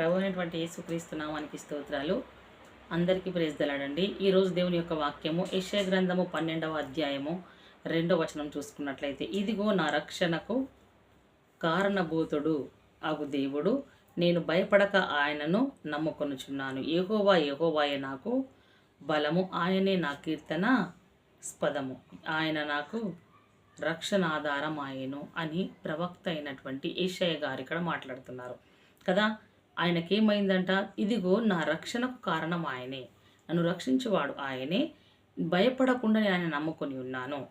ప్రభు అయినటువంటి యేసుక్రీస్తు నామానికి స్తోత్రాలు. అందరికీ ప్రేజ్దలాడండి ఈరోజు దేవుని యొక్క వాక్యము యెషయా గ్రంథము పన్నెండవ అధ్యాయము రెండవ వచనం చూసుకున్నట్లయితే ఇదిగో నా రక్షణకు కారణభూతుడు అగు దేవుడు. నేను భయపడక ఆయనను నమ్ముకొనుచున్నాను. ఏహోవా ఏహోవాయే నాకు బలము. ఆయనే నా కీర్తన స్పదము. ఆయన నాకు రక్షణ ఆధారం ఆయను అని ప్రవక్త అయినటువంటి ఏషయ్య గారు ఇక్కడ మాట్లాడుతున్నారు. కదా ఆయనకేమైందంట? ఇదిగో నా రక్షణకు కారణం ఆయనే. నన్ను రక్షించేవాడు ఆయనే. భయపడకుండా నేను ఆయన నమ్ముకొని ఉన్నాను.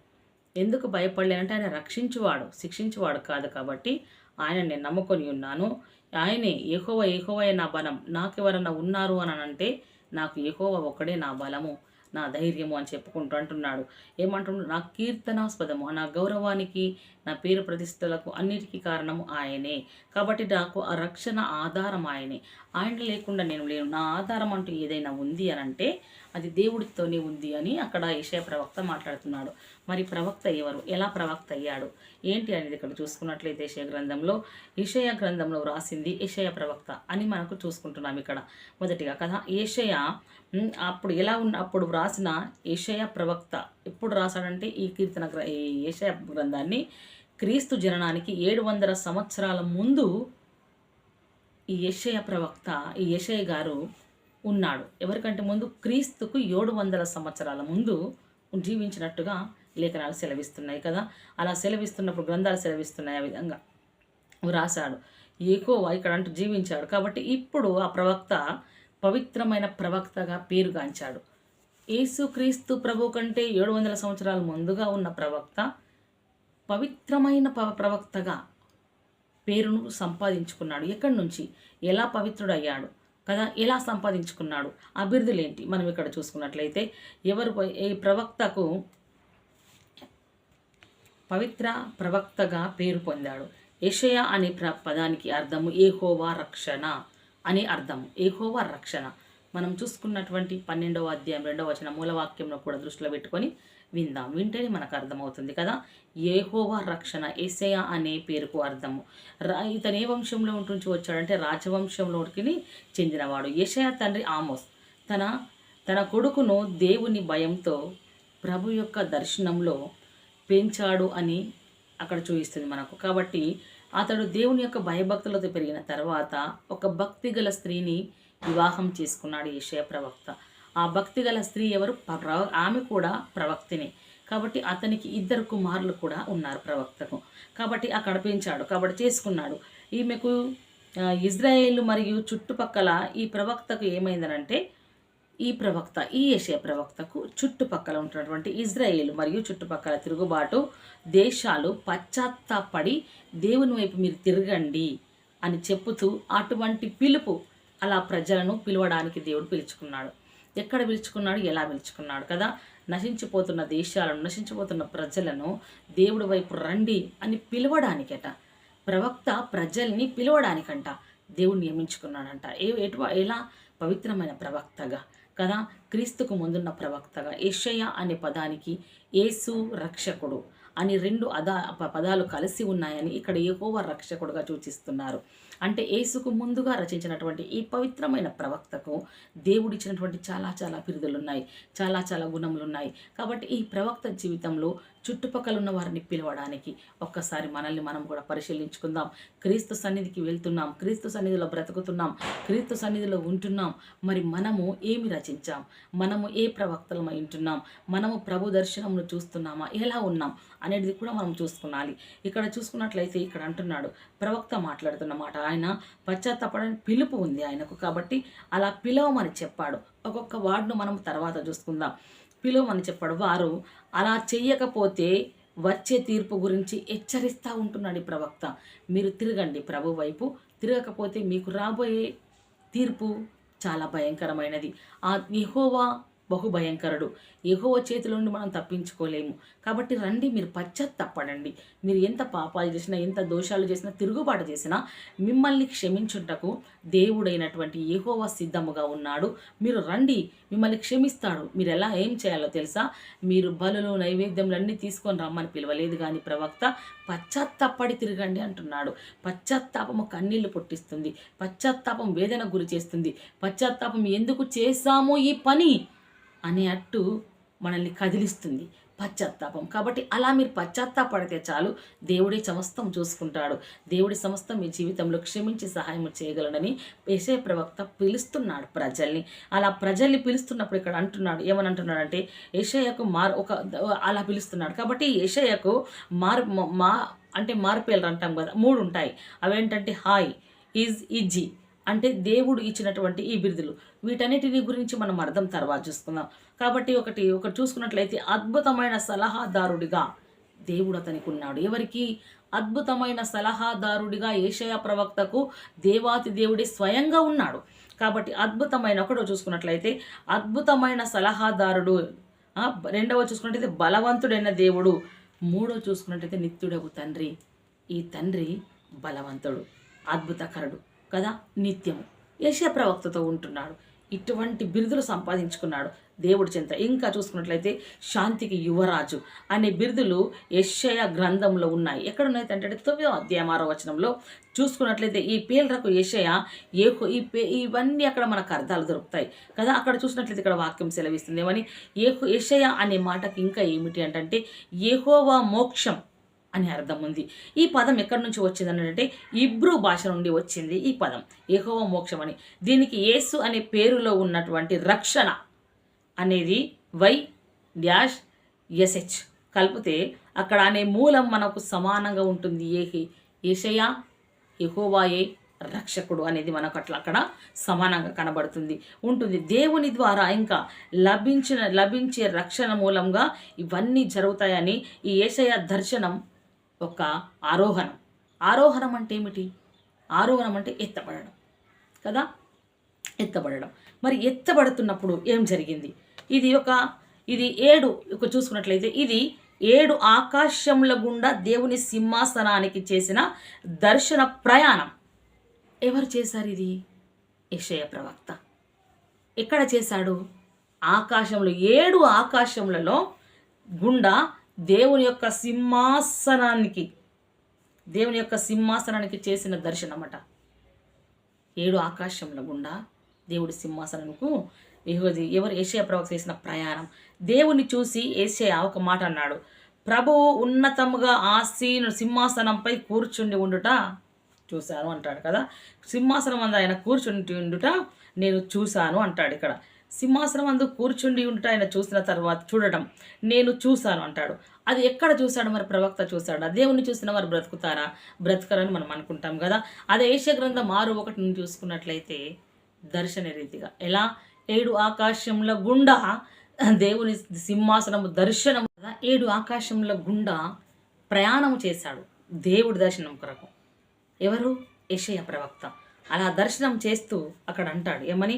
ఎందుకు భయపడలేనంటే ఆయన రక్షించువాడు శిక్షించువాడు కాదు కాబట్టి ఆయన నేను నమ్ముకొని ఉన్నాను. ఆయనే ఏహోవ ఏహోవే నా బలం. నాకెవరన్నా ఉన్నారు అని అంటే నాకు ఏహోవ ఒక్కడే నా బలము. నా ధైర్యము అని చెప్పుకుంటూ అంటున్నాడు. ఏమంటున్నాడు నా కీర్తనాస్పదము నా గౌరవానికి నా పేరు ప్రతిష్టలకు అన్నిటికీ కారణము ఆయనే. కాబట్టి నాకు ఆ రక్షణ ఆధారం ఆయనే. ఆయన లేకుండా నేను లేను. నా ఆధారం అంటూ ఏదైనా ఉంది అని అంటే అది దేవుడితోనే ఉంది అని అక్కడ ఏషయ ప్రవక్త మాట్లాడుతున్నాడు. మరి ప్రవక్త ఎవరు? ఎలా ప్రవక్త అయ్యాడు? ఏంటి అనేది ఇక్కడ చూసుకున్నట్లయితే ఏషయ గ్రంథంలో ఏషయ గ్రంథంలో వ్రాసింది ఏషయ ప్రవక్త అని మనకు చూసుకుంటున్నాం ఇక్కడ. మొదటిగా కదా ఏషయ అప్పుడు ఎలా ఉన్న అప్పుడు వ్రాసిన ఏషయ ప్రవక్త ఎప్పుడు రాశాడంటే ఈ కీర్తన గ్ర ఈ ఏషయ గ్రంథాన్ని క్రీస్తు జననానికి ఏడు వందల సంవత్సరాల ముందు ఈ యెషయ ప్రవక్త ఈ యెషయ గారు ఉన్నాడు. ఎవరికంటే ముందు క్రీస్తుకు ఏడు వందల సంవత్సరాల ముందు జీవించినట్టుగా లేఖనాలు సెలవిస్తున్నాయి కదా. అలా సెలవిస్తున్నప్పుడు గ్రంథాలు సెలవిస్తున్నాయి ఆ విధంగా. వ్రాసాడు ఏకోవా ఇక్కడ అంటూ జీవించాడు. కాబట్టి ఇప్పుడు ఆ ప్రవక్త పవిత్రమైన ప్రవక్తగా పేరుగాంచాడు యేసుక్రీస్తు ప్రభు కంటే ఏడు వందల సంవత్సరాల ముందుగా ఉన్న ప్రవక్త పవిత్రమైన ప- ప్రవక్తగా పేరును సంపాదించుకున్నాడు. ఎక్కడి నుంచి? ఎలా పవిత్రుడయ్యాడు? కదా ఎలా సంపాదించుకున్నాడు? అభివృద్ధులేంటి మనం ఇక్కడ చూసుకున్నట్లయితే ఎవరు ఈ ప్రవక్తకు పవిత్ర ప్రవక్తగా పేరు పొందాడు? యషయ అనే ప్ర పదానికి అర్థము ఏహోవా రక్షణ అని అర్థం ఏహోవా రక్షణ. మనం చూసుకున్నటువంటి పన్నెండవ అధ్యాయం రెండవ వచన మూలవాక్యంలో కూడా దృష్టిలో పెట్టుకొని విందాం. వింటేనే మనకు అర్థమవుతుంది కదా? ఏహోవా రక్షణ ఏసయ అనే పేరుకు అర్థము. రా ఇతను ఏ వంశంలో ఉంటుంచి వచ్చాడంటే రాజవంశంలోకి చెందినవాడు. ఏషయ తండ్రి ఆమోస్. తన తన కొడుకును దేవుని భయంతో ప్రభు యొక్క దర్శనంలో పెంచాడు అని అక్కడ చూపిస్తుంది మనకు. కాబట్టి అతడు దేవుని యొక్క భయభక్తులతో పెరిగిన తర్వాత ఒక భక్తి గల స్త్రీని వివాహం చేసుకున్నాడు ఏషయ ప్రవక్త. ఆ భక్తి గల స్త్రీ ఎవరు? ఆమె కూడా ప్రవక్తిని. కాబట్టి అతనికి ఇద్దరు కుమారులు కూడా ఉన్నారు ప్రవక్తకు. కాబట్టి అక్కడ పెంచాడు కాబట్టి చేసుకున్నాడు. ఈమెకు ఇజ్రాయేల్ మరియు చుట్టుపక్కల ఈ ప్రవక్తకు ఏమైందనంటే ఈ ప్రవక్త ఈ ఏషియా ప్రవక్తకు చుట్టుపక్కల ఉంటున్నటువంటి ఇజ్రాయేల్ మరియు చుట్టుపక్కల తిరుగుబాటు దేశాలు పశ్చాత్తాపడి దేవుని వైపు మీరు తిరగండి అని చెప్పుతూ అటువంటి పిలుపు అలా ప్రజలను పిలవడానికి దేవుడు పిలుచుకున్నాడు. ఎక్కడ పిలుచుకున్నాడు ఎలా పిలుచుకున్నాడు కదా? నశించిపోతున్న దేశాలను నశించిపోతున్న ప్రజలను దేవుడి వైపు రండి అని పిలవడానికట. ప్రవక్త ప్రజల్ని పిలవడానికంట దేవుడు నియమించుకున్నాడంట. ఏ ఎటు ఎలా? పవిత్రమైన ప్రవక్తగా కదా? క్రీస్తుకు ముందున్న ప్రవక్తగా. ఏషయ అనే పదానికి యేసు రక్షకుడు అని రెండు అదా ప- పదాలు కలిసి ఉన్నాయని ఇక్కడ ఏకోవ రక్షకుడుగా సూచిస్తున్నారు. అంటే యేసుకు ముందుగా రచించినటువంటి ఈ పవిత్రమైన ప్రవక్తకు దేవుడిచ్చినటువంటి చాలా చాలా బిరుదులు ఉన్నాయి చాలా చాలా గుణములు ఉన్నాయి కాబట్టి ఈ ప్రవక్త జీవితంలో చుట్టుపక్కల ఉన్న వారిని పిలవడానికి ఒక్కసారి మనల్ని మనం కూడా పరిశీలించుకుందాం. క్రీస్తు సన్నిధికి వెళ్తున్నాం క్రీస్తు సన్నిధిలో బ్రతుకుతున్నాం క్రీస్తు సన్నిధిలో ఉంటున్నాం. మరి మనము ఏమి రచించాం? మనము ఏ ప్రవక్తలమై ఉంటున్నాం? మనము ప్రభు దర్శనమును చూస్తున్నామా? ఎలా ఉన్నాం? అనేది కూడా మనం చూసుకోవాలి. ఇక్కడ చూసుకున్నట్లయితే ఇక్కడ అంటున్నాడు ప్రవక్త మాట్లాడుతున్న మాట ఆయన పశ్చాత్తాపడానికి పిలుపు ఉంది ఆయనకు. కాబట్టి అలా పిలవమని చెప్పాడు. ఒక్కొక్క వార్డును మనం తర్వాత చూసుకుందాం. పిలవమని చెప్పాడు. వారు అలా చెయ్యకపోతే వచ్చే తీర్పు గురించి హెచ్చరిస్తూ ఉంటున్నాడు ప్రవక్త. మీరు తిరగండి ప్రభు వైపు. తిరగకపోతే మీకు రాబోయే తీర్పు చాలా భయంకరమైనది. ఆ నిహోవా బహుభయంకరుడు. ఎగువ చేతిలో నుండి మనం తప్పించుకోలేము. కాబట్టి రండి మీరు పశ్చాత్తపడండి. మీరు ఎంత పాపాలు చేసినా ఎంత దోషాలు చేసినా తిరుగుబాటు చేసినా మిమ్మల్ని క్షమించుటకు దేవుడైనటువంటి ఎగువ సిద్ధముగా ఉన్నాడు. మీరు రండి మిమ్మల్ని క్షమిస్తాడు. మీరు ఎలా ఏం చేయాలో తెలుసా? మీరు బలులు నైవేద్యములన్నీ తీసుకొని రమ్మని పిలవలేదు కానీ ప్రవక్త పశ్చాత్తాపడి తిరగండి అంటున్నాడు. పశ్చాత్తాపము కన్నీళ్ళు పుట్టిస్తుంది. పశ్చాత్తాపం వేదన గురి చేస్తుంది. పశ్చాత్తాపం ఎందుకు చేశామో ఈ పని? అనే అట్టు మనల్ని కదిలిస్తుంది. పశ్చాత్తాపం. కాబట్టి అలా మీరు పశ్చాత్తాపడితే చాలు దేవుడి సమస్తం చూసుకుంటాడు. దేవుడి సమస్తం మీ జీవితంలో క్షమించి సహాయం చేయగలడని ఏసే ప్రవక్త పిలుస్తున్నాడు ప్రజల్ని. అలా ప్రజల్ని పిలుస్తున్నప్పుడు ఇక్కడ అంటున్నాడు ఏమని అంటున్నాడంటే ఏషయ్యకు మార్ ఒక అలా పిలుస్తున్నాడు. కాబట్టి ఏషయ్యకు మార్ మా అంటే మార్పేలు అంటాం కదా మూడు ఉంటాయి. అవేంటంటే హాయ్ ఈజ్ ఇజీ అంటే దేవుడు ఇచ్చినటువంటి ఈ బిరుదులు. వీటన్నిటిని గురించి మనం అర్థం తర్వాత చూసుకుందాం. కాబట్టి ఒకటి ఒకటి చూసుకున్నట్లయితే అద్భుతమైన సలహాదారుడిగా దేవుడు అతనికి ఉన్నాడు. ఎవరికి? అద్భుతమైన సలహాదారుడిగా ఏషయ ప్రవక్తకు దేవాతి దేవుడి స్వయంగా ఉన్నాడు. కాబట్టి అద్భుతమైన ఒకటో చూసుకున్నట్లయితే అద్భుతమైన సలహాదారుడు రెండవ చూసుకున్నట్లయితే బలవంతుడైన దేవుడు మూడో చూసుకున్నట్లయితే నిత్యుడవు తండ్రి. ఈ తండ్రి బలవంతుడు అద్భుతకరుడు. కదా? నిత్యము. ఏషియా ప్రవక్తతో ఉంటున్నాడు. ఇటువంటి బిరుదులు సంపాదించుకున్నాడు. దేవుడి చింత. ఇంకా చూసుకున్నట్లయితే శాంతికి యువరాజు అనే బిరుదులు యశయ గ్రంథంలో ఉన్నాయి. ఎక్కడున్నాయి అంటే తొమ్మిదో అధ్యాయం ఆరో వచనంలో చూసుకున్నట్లయితే ఈ పేలరకు యశయ ఏ ఈ పే ఇవన్నీ అక్కడ మనకు అర్థాలు దొరుకుతాయి కదా? అక్కడ చూసినట్లయితే ఇక్కడ వాక్యం సెలవిస్తుంది ఏమని? ఏ యశయ అనే మాటకి ఇంకా ఏమిటి అంటే ఏహోవా మోక్షం అని అర్థం ఉంది. ఈ పదం ఎక్కడి నుంచి వచ్చింది అంటే ఇబ్రూ భాష నుండి వచ్చింది ఈ పదం. ఏహోవ మోక్షం అని దీనికి యేసు అనే పేరులో ఉన్నటువంటి రక్షణ అనేది వై డ్యాష్ ఎస్హెచ్ కలిపితే అక్కడ అనే మూలం మనకు సమానంగా ఉంటుంది. ఏహి ఏషయా ఎహోవాయే రక్షకుడు అనేది మనకు అట్లా అక్కడ సమానంగా కనబడుతుంది. ఉంటుంది. దేవుని ద్వారా ఇంకా లభించిన లభించే రక్షణ మూలంగా ఇవన్నీ జరుగుతాయని ఈ ఏషయ దర్శనం ఒక ఆరోహణం. ఆరోహణం అంటే ఏమిటి? ఆరోహణం అంటే ఎత్తబడడం. కదా? ఎత్తబడడం. మరి ఎత్తబడుతున్నప్పుడు ఏం జరిగింది? ఇది ఒక ఇది ఏడు ఒక చూసుకున్నట్లయితే ఇది ఏడు ఆకాశముల గుండా దేవుని సింహాసనానికి చేసిన దర్శన ప్రయాణం. ఎవరు చేశారు ఇది? యెషయా ప్రవక్త. ఎక్కడ చేశాడు? ఆకాశంలో ఏడు ఆకాశములలో గుండా దేవుని యొక్క సింహాసనానికి దేవుని యొక్క సింహాసనానికి చేసిన దర్శనమట. ఏడు ఆకాశంలో గుండా దేవుడి సింహాసనముకు యెహోది ఎవరు ఏషియా ప్రవక్త చేసిన ప్రయాణం. దేవుని చూసి ఏషియా ఒక మాట అన్నాడు ప్రభువు ఉన్నతముగా ఆసీను సింహాసనంపై కూర్చుండి ఉండుట చూశాను అంటాడు కదా. సింహాసనం అందు ఆయన కూర్చుండి ఉండుట నేను చూశాను అంటాడు ఇక్కడ. సింహాసనం అందు కూర్చుండి ఉంటా ఆయన చూసిన తర్వాత చూడటం నేను చూశాను అంటాడు. అది ఎక్కడ చూశాడు మరి ప్రవక్త చూశాడు? దేవుణ్ణి చూసిన వారు బ్రతుకుతారా? బ్రతకరని మనం అనుకుంటాం కదా. అదే ఏషియా గ్రంథం ఆరు ఒకటి నుంచి చూసుకున్నట్లయితే దర్శన రీతిగా ఎలా? ఏడు ఆకాశంలో గుండా దేవుని సింహాసనము దర్శనం కదా. ఏడు ఆకాశంలో గుండా ప్రయాణం చేశాడు దేవుడి దర్శనం కొరకు. ఎవరు? యషయ ప్రవక్త. అలా దర్శనం చేస్తూ అక్కడ అంటాడు. ఏమని?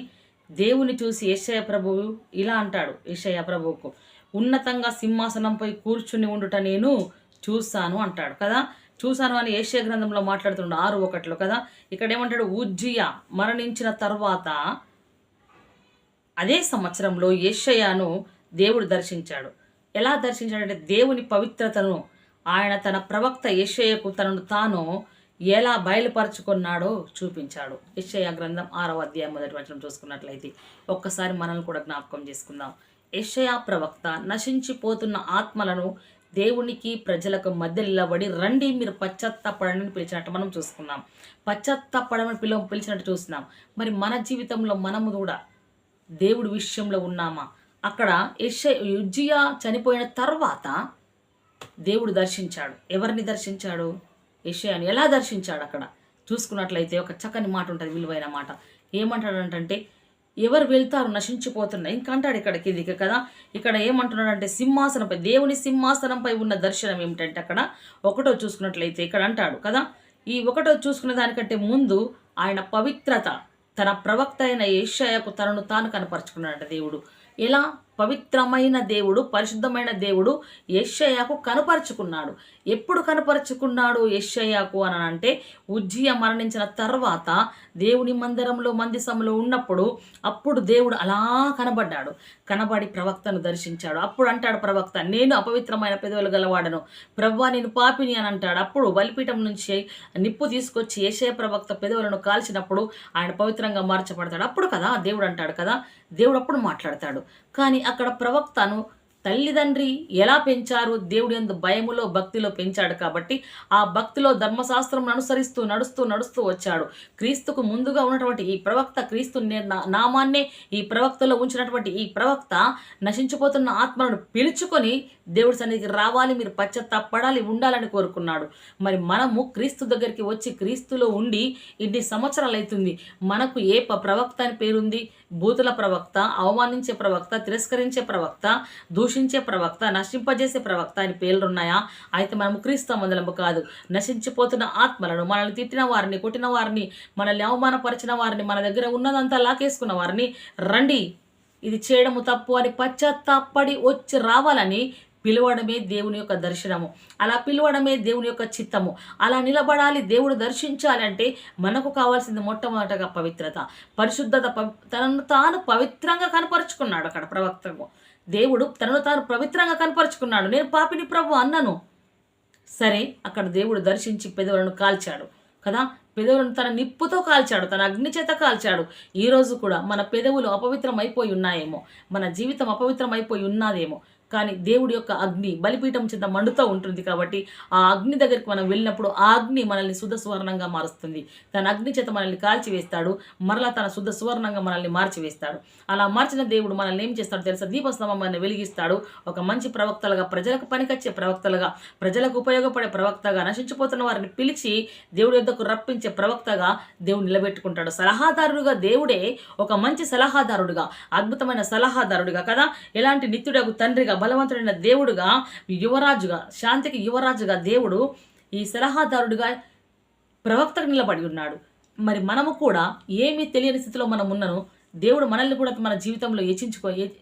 దేవుని చూసి యశయ ప్రభువు ఇలా అంటాడు యశయ ప్రభువుకు ఉన్నతంగా సింహాసనంపై కూర్చుని ఉండుట నేను చూశాను అంటాడు కదా. చూశాను అని ఏషియా గ్రంథంలో మాట్లాడుతున్నాడు ఆరు ఒకటిలో కదా. ఇక్కడ ఏమంటాడు ఉజ్జియా మరణించిన తర్వాత అదే సంవత్సరంలో యేషయ్యను దేవుడు దర్శించాడు. ఎలా దర్శించాడంటే దేవుని పవిత్రతను ఆయన తన ప్రవక్త యేషయ్యకు తనను తాను ఎలా బయలుపరుచుకున్నాడో చూపించాడు. యెషయ గ్రంథం ఆరవ అధ్యాయం మొదటి వచనం చూసుకున్నట్లయితే ఒక్కసారి మనల్ని కూడా జ్ఞాపకం చేసుకుందాం. యెషయా ప్రవక్త నశించిపోతున్న ఆత్మలను దేవునికి ప్రజలకు మధ్య నిలబడి రండి మీరు పశ్చాత్తాపడని పిలిచినట్టు మనం చూసుకున్నాం. పశ్చాత్తాపడమని పిల పిలిచినట్టు చూస్తున్నాం. మరి మన జీవితంలో మనము కూడా దేవుడి విషయంలో ఉన్నామా? అక్కడ యశ యుజ్జియా చనిపోయిన తర్వాత దేవుడు దర్శించాడు. ఎవరిని దర్శించాడు? యెషయాని ఎలా దర్శించాడు అక్కడ? చూసుకున్నట్లయితే ఒక చక్కని మాట ఉంటుంది విలువైన మాట. ఏమంటాడంటే ఎవరు వెళ్తారు నశించిపోతున్నా ఇంకా అంటాడు ఇక్కడ కిందికి కదా. ఇక్కడ ఏమంటున్నాడంటే సింహాసనంపై దేవుని సింహాసనంపై ఉన్న దర్శనం ఏమిటంటే అక్కడ ఒకటో చూసుకున్నట్లయితే ఇక్కడ అంటాడు కదా. ఈ ఒకటో చూసుకునే దానికంటే ముందు ఆయన పవిత్రత తన ప్రవక్త అయిన ఏషయాకు తనను తాను కనపరుచుకున్నాడట దేవుడు. ఎలా? పవిత్రమైన దేవుడు పరిశుద్ధమైన దేవుడు యెషయాకు కనపరుచుకున్నాడు. ఎప్పుడు కనపరుచుకున్నాడు యెషయాకు అని అంటే ఉజ్జియ మరణించిన తర్వాత దేవుని మందిరంలో మందిసంలో ఉన్నప్పుడు అప్పుడు దేవుడు అలా కనబడ్డాడు. కనబడి ప్రవక్తను దర్శించాడు. అప్పుడు అంటాడు ప్రవక్త నేను అపవిత్రమైన పెదవులు గలవాడను. ప్రవ్వా నేను పాపిని అని అంటాడు. అప్పుడు బలిపీఠం నుంచి నిప్పు తీసుకొచ్చి యశయ ప్రవక్త పెదవులను కాల్చినప్పుడు ఆయన పవిత్రంగా మార్చబడతాడు. అప్పుడు కదా దేవుడు అంటాడు కదా దేవుడు అప్పుడు మాట్లాడతాడు. కానీ అక్కడ ప్రవక్తను తల్లిదండ్రి ఎలా పెంచారు దేవుడు ఎందు భయములో భక్తిలో పెంచాడు కాబట్టి ఆ భక్తిలో ధర్మశాస్త్రం అనుసరిస్తూ నడుస్తూ నడుస్తూ వచ్చాడు. క్రీస్తుకు ముందుగా ఉన్నటువంటి ఈ ప్రవక్త క్రీస్తు నా- నామాన్నే ఈ ప్రవక్తలో ఉంచినటువంటి ఈ ప్రవక్త నశించిపోతున్న ఆత్మలను పిలుచుకొని దేవుడి సన్నిధికి రావాలి మీరు పశ్చాత్తాపడాలి ఉండాలని కోరుకున్నాడు. మరి మనము క్రీస్తు దగ్గరికి వచ్చి క్రీస్తులో ఉండి ఇన్ని సంవత్సరాలు అవుతుంది. మనకు ఏ ప- ప్రవక్త అని పేరుంది? భూతుల ప్రవక్త అవమానించే ప్రవక్త తిరస్కరించే ప్రవక్త దూషించే ప్రవక్త నశింపజేసే ప్రవక్త అని పేర్లున్నాయా? అయితే మనము క్రీస్తు మందలము కాదు. నశించిపోతున్న ఆత్మలను మనల్ని తిట్టిన వారిని కొట్టిన వారిని మనల్ని అవమానపరిచిన వారిని మన దగ్గర ఉన్నదంతా లాకేసుకున్న వారిని రండి. ఇది చేయడము తప్పు అని పశ్చాత్తాపడి వచ్చి రావాలని పిలవడమే దేవుని యొక్క దర్శనము. అలా పిలవడమే దేవుని యొక్క చిత్తము. అలా నిలబడాలి దేవుడు దర్శించాలి అంటే మనకు కావాల్సింది మొట్టమొదటగా పవిత్రత. పరిశుద్ధత పవి- తనను తాను పవిత్రంగా కనపరుచుకున్నాడు అక్కడ ప్రవక్తము దేవుడు తనను తాను పవిత్రంగా కనపరుచుకున్నాడు. నేను పాపిని ప్రభు అన్నను. సరే అక్కడ దేవుడు దర్శించి పెదవులను కాల్చాడు. కదా? పెదవులను తన నిప్పుతో కాల్చాడు తన అగ్ని చేత కాల్చాడు. ఈరోజు కూడా మన పెదవులు అపవిత్రం అయిపోయి ఉన్నాయేమో. మన జీవితం అపవిత్రం అయిపోయి ఉన్నదేమో. కానీ దేవుడి యొక్క అగ్ని బలిపీఠం చింత మండుతూ ఉంటుంది కాబట్టి ఆ అగ్ని దగ్గరికి మనం వెళ్ళినప్పుడు ఆ అగ్ని మనల్ని శుద్ధ సువర్ణంగా మారుస్తుంది. తన అగ్ని చేత మనల్ని కాల్చివేస్తాడు. మరలా తన శుద్ధ సువర్ణంగా మనల్ని మార్చివేస్తాడు. అలా మార్చిన దేవుడు మనల్ని ఏం చేస్తాడు తెలుసా? దీపస్తంభాన్ని వెలిగిస్తాడు. ఒక మంచి ప్రవక్తలుగా ప్రజలకు పనికొచ్చే ప్రవక్తలుగా ప్రజలకు ఉపయోగపడే ప్రవక్తగా నశించిపోతున్న వారిని పిలిచి దేవుడి యొద్దకు రప్పించే ప్రవక్తగా దేవుడు నిలబెట్టుకుంటాడు. సలహాదారుడుగా దేవుడే ఒక మంచి సలహాదారుడుగా అద్భుతమైన సలహాదారుడుగా కదా? ఎలాంటి నిత్యుడకు తండ్రిగా బలవంతుడైన దేవుడుగా యువరాజుగా శాంతికి యువరాజుగా దేవుడు ఈ సలహాదారుడిగా ప్రవక్తకు నిలబడి ఉన్నాడు. మరి మనము కూడా ఏమీ తెలియని స్థితిలో మనం ఉన్నను దేవుడు మనల్ని కూడా మన జీవితంలో యచించుకో ఏ-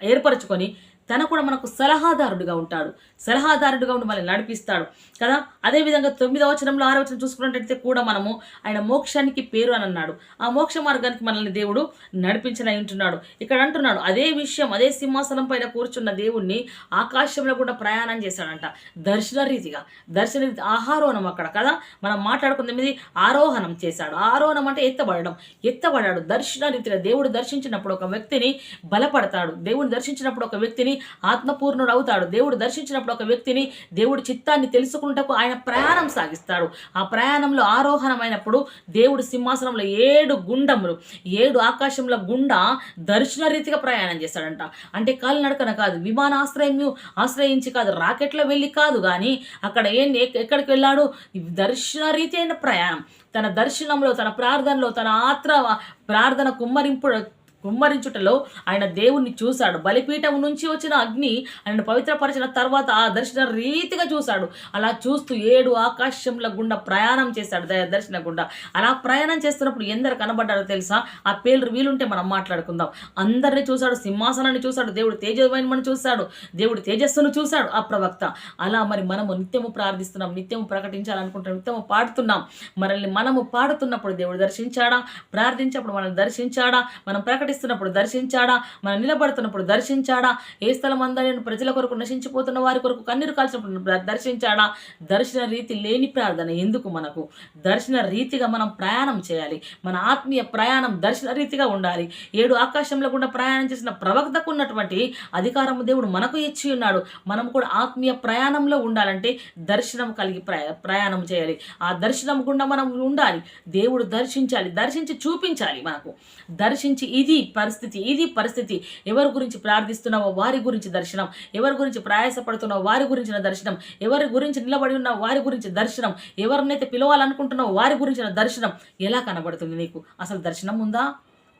ఏర్పరచుకొని తన కూడా మనకు సలహాదారుడిగా ఉంటాడు. సలహాదారుడిగా ఉండి మనల్ని నడిపిస్తాడు. కదా? అదేవిధంగా తొమ్మిదవ వచనంలో ఆరో వచనం చూసుకున్నట్టయితే కూడా మనము ఆయన మోక్షానికి పేరు అని అన్నాడు. ఆ మోక్ష మార్గానికి మనల్ని దేవుడు నడిపించనై ఉంటున్నాడు. ఇక్కడ అంటున్నాడు అదే విషయం అదే సింహాసనం పైన కూర్చున్న దేవుణ్ణి ఆకాశంలో కూడా ప్రయాణం చేశాడంట. దర్శన రీతిగా దర్శన రీతి ఆహారోహణం అక్కడ కదా? మనం మాట్లాడుకున్నది ఆరోహణం చేశాడు. ఆరోహణం అంటే ఎత్తబడడం. ఎత్తబడాడు. దర్శన రీతిగా దేవుడు దర్శించినప్పుడు ఒక వ్యక్తిని బలపడతాడు. దేవుడు దర్శించినప్పుడు ఒక వ్యక్తిని ఆత్మపూర్ణుడు అవుతాడు దేవుడు దర్శించినప్పుడు ఒక వ్యక్తిని దేవుడి చిత్తాన్ని తెలుసుకుంటకు ఆయన ప్రయాణం సాగిస్తాడు. ఆ ప్రయాణంలో ఆరోహణమైనప్పుడు దేవుడు సింహాసనంలో ఏడు గుండములు ఏడు ఆకాశంలో గుండా దర్శన రీతిగా ప్రయాణం చేస్తాడంట. అంటే కాలినడకన కాదు విమానాశ్రయం ఆశ్రయించి కాదు రాకెట్లో వెళ్ళి కాదు కానీ అక్కడ ఏం ఎక్కడికి వెళ్ళాడు? దర్శన రీతి అయిన ప్రయాణం. తన దర్శనంలో తన ప్రార్థనలో తన ఆత్ర ప్రార్థన కుమ్మరింపు కుమ్మరించుటలో ఆయన దేవుణ్ణి చూశాడు. బలిపీఠం నుంచి వచ్చిన అగ్ని ఆయన పవిత్రపరిచిన తర్వాత ఆ దర్శన రీతిగా చూశాడు. అలా చూస్తూ ఏడు ఆకాశంల గుండా ప్రయాణం చేశాడు దర్శన గుండా. అలా ప్రయాణం చేస్తున్నప్పుడు ఎందరు కనబడ్డారో తెలుసా? ఆ పేర్లు వీలుంటే మనం మాట్లాడుకుందాం. అందరిని చూశాడు సింహాసనాన్ని చూశాడు దేవుడు తేజమైనమని చూశాడు దేవుడు తేజస్సును చూశాడు ఆ ప్రవక్త. అలా మరి మనము నిత్యము ప్రార్థిస్తున్నాం నిత్యము ప్రకటించాలనుకుంటున్నాం నిత్యము పాడుతున్నాం. మనల్ని మనము పాడుతున్నప్పుడు దేవుడు దర్శించాడా? ప్రార్థించినప్పుడు మనల్ని దర్శించాడా? మనం ప్రకటిస్తున్నప్పుడు దర్శించాడా? మనం నిలబడుతున్నప్పుడు దర్శించాడా? ఏ స్థలం అందరిని ప్రజల కొరకు నశించిపోతున్న వారి కొరకు కన్నీరు కాల్చినప్పుడు దర్శించాడా? దర్శన రీతి లేని ప్రార్థన ఎందుకు మనకు? దర్శన రీతిగా మనం ప్రయాణం చేయాలి. మన ఆత్మీయ ప్రయాణం దర్శన రీతిగా ఉండాలి. ఏడు ఆకాశంలో గుండా ప్రయాణం చేసిన ప్రవక్తకు ఉన్నటువంటి అధికారము దేవుడు మనకు ఇచ్చి ఉన్నాడు. మనం కూడా ఆత్మీయ ప్రయాణంలో ఉండాలంటే దర్శనం కలిగి ప్రయాణం చేయాలి. ఆ దర్శనం గుండా మనం ఉండాలి. దేవుడు దర్శించాలి. దర్శించి చూపించాలి మనకు. దర్శించి ఇది పరిస్థితి ఇది పరిస్థితి. ఎవరి గురించి ప్రార్థిస్తున్నావో వారి గురించి దర్శనం. ఎవరి గురించి ప్రయాసపడుతున్నావో వారి గురించిన దర్శనం. ఎవరి గురించి నిలబడి ఉన్న వారి గురించి దర్శనం. ఎవరినైతే పిలవాలనుకుంటున్నావో వారి గురించిన దర్శనం. ఎలా కనబడుతుంది నీకు? అసలు దర్శనం ఉందా?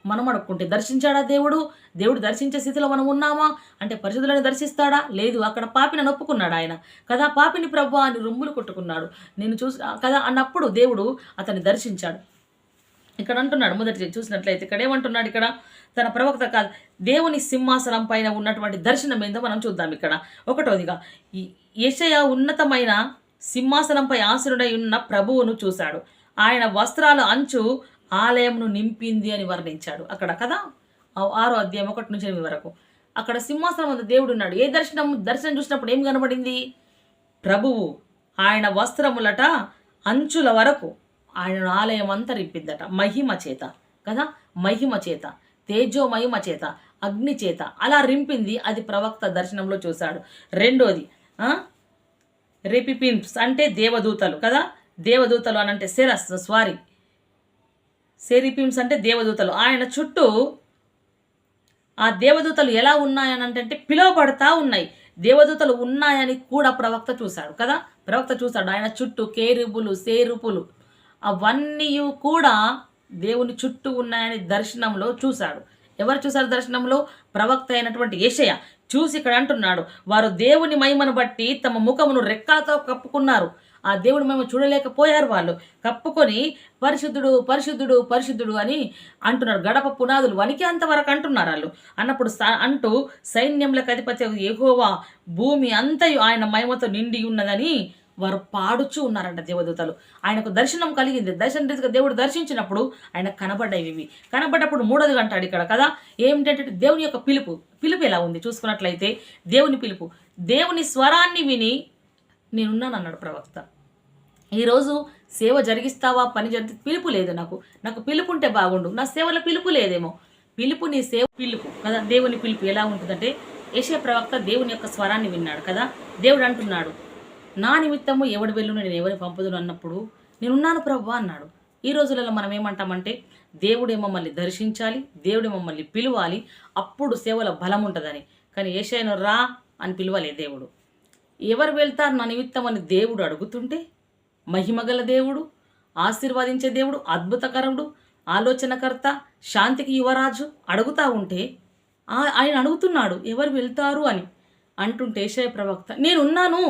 మనం అడుక్కుంటే దర్శించాడా దేవుడు? దేవుడు దర్శించే స్థితిలో మనం ఉన్నామా? అంటే పరిశుద్ధులను దర్శిస్తాడా? లేదు అక్కడ పాపిని నొప్పుకున్నాడు ఆయన. కదా పాపిని ప్రభు అని రొమ్ములు కొట్టుకున్నాడు. నేను చూసి కదా అన్నప్పుడు దేవుడు అతన్ని దర్శించాడు. ఇక్కడ అంటున్నాడు మొదటి చూసినట్లయితే ఇక్కడ ఏమంటున్నాడు ఇక్కడ? తన ప్రవక్త కాదు దేవుని సింహాసనం పైన ఉన్నటువంటి దర్శనం ఏందో మనం చూద్దాం ఇక్కడ. ఒకటోదిగా యశయ ఉన్నతమైన సింహాసనంపై ఆసురుడై ఉన్న ప్రభువును చూశాడు. ఆయన వస్త్రాల అంచు ఆలయంను నింపింది అని వర్ణించాడు. అక్కడ కదా? ఆరో అధ్యాయం ఒకటి నుంచి ఎనిమిది వరకు. అక్కడ సింహాసనం వద్ద దేవుడు ఉన్నాడు. ఏ దర్శనం దర్శనం చూసినప్పుడు ఏం కనబడింది? ప్రభువు ఆయన వస్త్రములట అంచుల వరకు ఆయన ఆలయం అంతా రిప్పిద్దట. మహిమ చేత. కదా? మహిమ చేత. తేజో మహిమ చేత. అగ్ని చేత. అలా రింపింది అది ప్రవక్త దర్శనంలో చూశాడు. రెండోది రిపిపింప్స్ అంటే దేవదూతలు కదా? దేవదూతలు అని అంటే సెరస్ స్వారీ. సెరిపింప్స్ అంటే దేవదూతలు. ఆయన చుట్టూ ఆ దేవదూతలు ఎలా ఉన్నాయని అంటే పిలువబడతా ఉన్నాయి. దేవదూతలు ఉన్నాయని కూడా ప్రవక్త చూశాడు కదా? ప్రవక్త చూశాడు. ఆయన చుట్టూ కేరుపులు సేరుపులు. అవన్నీ కూడా దేవుని చుట్టూ ఉన్నాయని దర్శనంలో చూశాడు. ఎవరు చూశారు దర్శనంలో? ప్రవక్త అయినటువంటి ఏషయ చూసి ఇక్కడ అంటున్నాడు వారు దేవుని మహిమను బట్టి తమ ముఖమును రెక్కలతో కప్పుకున్నారు. ఆ దేవుని మేము చూడలేకపోయారు వాళ్ళు. కప్పుకొని పరిశుద్ధుడు పరిశుద్ధుడు పరిశుద్ధుడు అని అంటున్నారు గడప పునాదులు వనికి అంతవరకు అంటున్నారు వాళ్ళు. అన్నప్పుడు స- అంటూ సైన్యములకు అధిపతి ఎగోవా భూమి అంతయు ఆయన మహిమతో నిండి ఉన్నదని వారు పాడుచూ ఉన్నారంట దేవదూతలు. ఆయనకు దర్శనం కలిగింది. దర్శన రీతిగా దేవుడు దర్శించినప్పుడు ఆయన కనబడ్డాయి ఇవి కనబడ్డప్పుడు మూడోది అంటాడు ఇక్కడ కదా ఏమిటంటే దేవుని యొక్క పిలుపు. పిలుపు ఎలా ఉంది? చూసుకున్నట్లయితే దేవుని పిలుపు. దేవుని స్వరాన్ని విని నేనున్నాను అన్నాడు ప్రవక్త. ఈరోజు సేవ జరిగిస్తావా? పని జరిగి పిలుపు లేదు నాకు. నాకు పిలుపు ఉంటే బాగుండు. నా సేవలో పిలుపు లేదేమో. పిలుపు నీ సేవ పిలుపు కదా. దేవుని పిలుపు ఎలా ఉంటుందంటే యశ ప్రవక్త దేవుని యొక్క స్వరాన్ని విన్నాడు కదా. దేవుడు అంటున్నాడు నా నిమిత్తము ఎవడు వెళ్ళును నేను ఎవరిని పంపుదును అన్నప్పుడు నేనున్నాను ప్రభు అన్నాడు. ఈ రోజులలో మనం ఏమంటామంటే దేవుడే మమ్మల్ని దర్శించాలి దేవుడే మమ్మల్ని పిలవాలి అప్పుడు సేవల బలం ఉంటుందని. కానీ ఏషాయను రా అని పిలవలే దేవుడు. ఎవరు వెళ్తారు నా నిమిత్తం అని దేవుడు అడుగుతుంటే మహిమగల దేవుడు ఆశీర్వదించే దేవుడు అద్భుతకరుడు ఆలోచనకర్త శాంతికి యువరాజు అడుగుతా ఉంటే ఆయన అడుగుతున్నాడు ఎవరు వెళ్తారు అని అంటుంటే ఏషయ ప్రవక్త నేనున్నాను.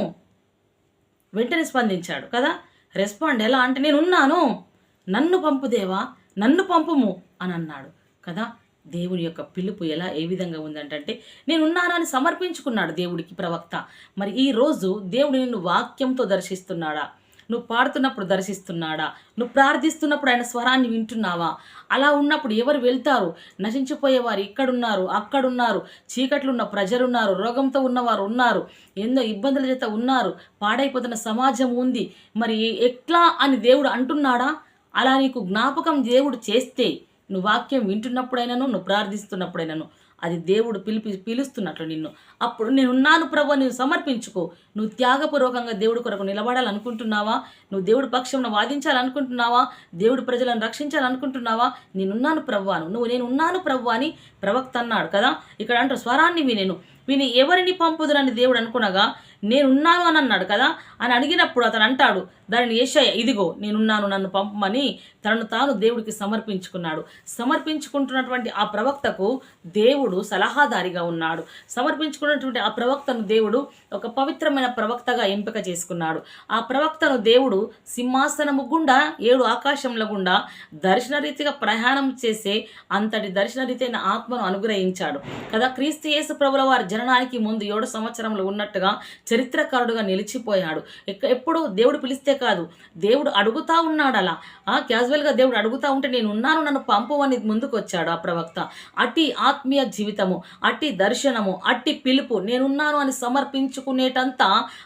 వెంటనే స్పందించాడు. కదా రెస్పాండ్ ఎలా? అంటే నేనున్నాను. నన్ను పంపుదేవా? నన్ను పంపుము అని అన్నాడు. కదా దేవుని యొక్క పిలుపు ఎలా? ఏ విధంగా ఉందంటే నేనున్నాను అని సమర్పించుకున్నాడు దేవుడికి ప్రవక్త. మరి ఈ రోజు దేవుడు నిన్ను వాక్యంతో దర్శిస్తున్నాడా? నువ్వు పాడుతున్నప్పుడు దర్శిస్తున్నాడా? నువ్వు ప్రార్థిస్తున్నప్పుడు ఆయన స్వరాన్ని వింటున్నావా? అలా ఉన్నప్పుడు ఎవరు వెళ్తారు? నశించిపోయేవారు ఇక్కడున్నారు అక్కడున్నారు చీకట్లున్న ప్రజలున్నారు రోగంతో ఉన్నవారు ఉన్నారు ఎన్నో ఇబ్బందుల చేత ఉన్నారు పాడైపోతున్న సమాజం ఉంది. మరి ఎట్లా అని దేవుడు అంటున్నాడా? అలా నీకు జ్ఞాపకం దేవుడు చేస్తే నువ్వు వాక్యం వింటున్నప్పుడైనాను నువ్వు ప్రార్థిస్తున్నప్పుడైనాను. అది దేవుడు పిలిపి పిలుస్తున్నట్లు నిన్ను. అప్పుడు నేనున్నాను ప్రభు నువ్వు సమర్పించుకో. నువ్వు త్యాగపూర్వకంగా దేవుడి కొరకు నిలబడాలనుకుంటున్నావా? నువ్వు దేవుడి పక్షంలో వాదించాలనుకుంటున్నావా? దేవుడి ప్రజలను రక్షించాలనుకుంటున్నావా? నేనున్నాను ప్రభు అను. నువ్వు నేను ఉన్నాను ప్రభు అని ప్రవక్త అన్నాడు కదా? ఇక్కడ అంటారు స్వరాన్ని వినేను. విని ఎవరిని పంపుదురని దేవుడు అనుకునగా నేనున్నాను అని అన్నాడు కదా? అని అడిగినప్పుడు అతను అంటాడు దానిని ఏషయ్య ఇదిగో నేనున్నాను నన్ను పంపమని తనను తాను దేవుడికి సమర్పించుకున్నాడు. సమర్పించుకుంటున్నటువంటి ఆ ప్రవక్తకు దేవుడు సలహాదారిగా ఉన్నాడు. సమర్పించుకున్నటువంటి ఆ ప్రవక్తను దేవుడు ఒక పవిత్రమైన ప్రవక్తగా ఎంపిక చేసుకున్నాడు. ఆ ప్రవక్తను దేవుడు సింహాసనము గుండా ఏడు ఆకాశంల గుండా దర్శనరీతిగా ప్రయాణం చేసే అంతటి దర్శనరీతైన ఆత్మను అనుగ్రహించాడు. కదా క్రీస్తు యేసు ప్రభుల వారి జననానికి ముందు ఏడు సంవత్సరంలో ఉన్నట్టుగా చరిత్రకారుడుగా నిలిచిపోయాడు. ఎప్పుడు దేవుడు పిలిస్తే కాదు. దేవుడు అడుగుతా ఉన్నాడు అలా ఆ క్యాజువల్గా దేవుడు అడుగుతా ఉంటే నేను ఉన్నాను నన్ను పంపు అని ముందుకు వచ్చాడు ఆ ప్రవక్త. అట్టి ఆత్మీయ జీవితము అట్టి దర్శనము అట్టి పిలుపు నేనున్నాను అని సమర్పించుకునేటంత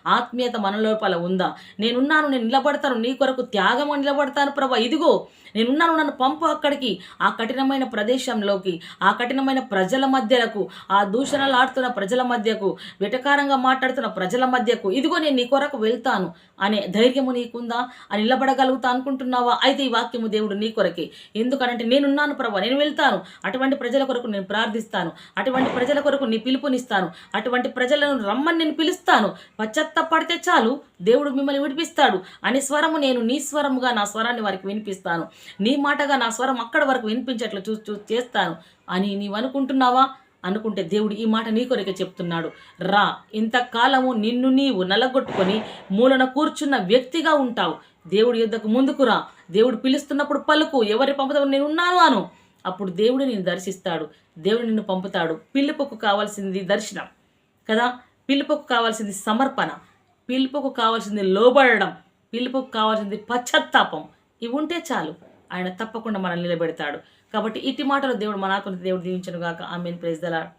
ఆత్మీయత మన లోపల ఉందా? నేనున్నాను నేను నిలబడతాను నీ కొరకు త్యాగము నిలబడతాను ప్రభా. ఇదిగో నేనున్నాను నన్ను పంపు అక్కడికి. ఆ కఠినమైన ప్రదేశంలోకి ఆ కఠినమైన ప్రజల మధ్యలకు ఆ దూషణలు ఆడుతున్న ప్రజల మధ్యకు వెటకారంగా మాట్లాడుతున్న ప్రజల మధ్యకు ఇదిగో నేను నీ కొరకు వెళ్తాను అనే ధైర్యము నీకుందా? అని నిలబడగలుగుతా అనుకుంటున్నావా? అయితే ఈ వాక్యము దేవుడు నీ కొరకే. ఎందుకంటే నేనున్నాను ప్రభు నేను వెళ్తాను. అటువంటి ప్రజల కొరకు నేను ప్రార్థిస్తాను. అటువంటి ప్రజల కొరకు నీ పిలుపునిస్తాను. అటువంటి ప్రజలను రమ్మని నేను పిలుస్తాను. పశ్చత్తపడితే చాలు దేవుడు మిమ్మల్ని విడిపిస్తాడు అనే స్వరము నేను నీ స్వరముగా నా స్వరాన్ని వారికి వినిపిస్తాను. నీ మాటగా నా స్వరం అక్కడ వరకు వినిపించేట్లు చూ చూ చేస్తాను. అని నీవు అనుకుంటున్నావా? అనుకుంటే దేవుడు ఈ మాట నీ కొరకే చెప్తున్నాడు. రా ఇంతకాలము నిన్ను నీవు నలగొట్టుకొని మూలన కూర్చున్న వ్యక్తిగా ఉంటావు. దేవుడి యుద్ధకు ముందుకు రా. దేవుడు పిలుస్తున్నప్పుడు పలుకు ఎవరి పంపుతావు నేను ఉన్నాను అను. అప్పుడు దేవుడు నిన్ను దర్శిస్తాడు. దేవుడు నిన్ను పంపుతాడు. పిలుపుకు కావాల్సింది దర్శనం కదా? పిలుపుకు కావాల్సింది సమర్పణ. పిలుపుకు కావాల్సింది లోబడడం. పిలుపుకు కావాల్సింది పశ్చాత్తాపం. ఇవి ఉంటే చాలు. ఆయన తప్పకుండా మనల్ని నిలబెడతాడు. కాబట్టి ఇటు మాటలు దేవుడు మనాత్మ దేవుడు దీవించను గాక ఆమెన్. Praise the Lord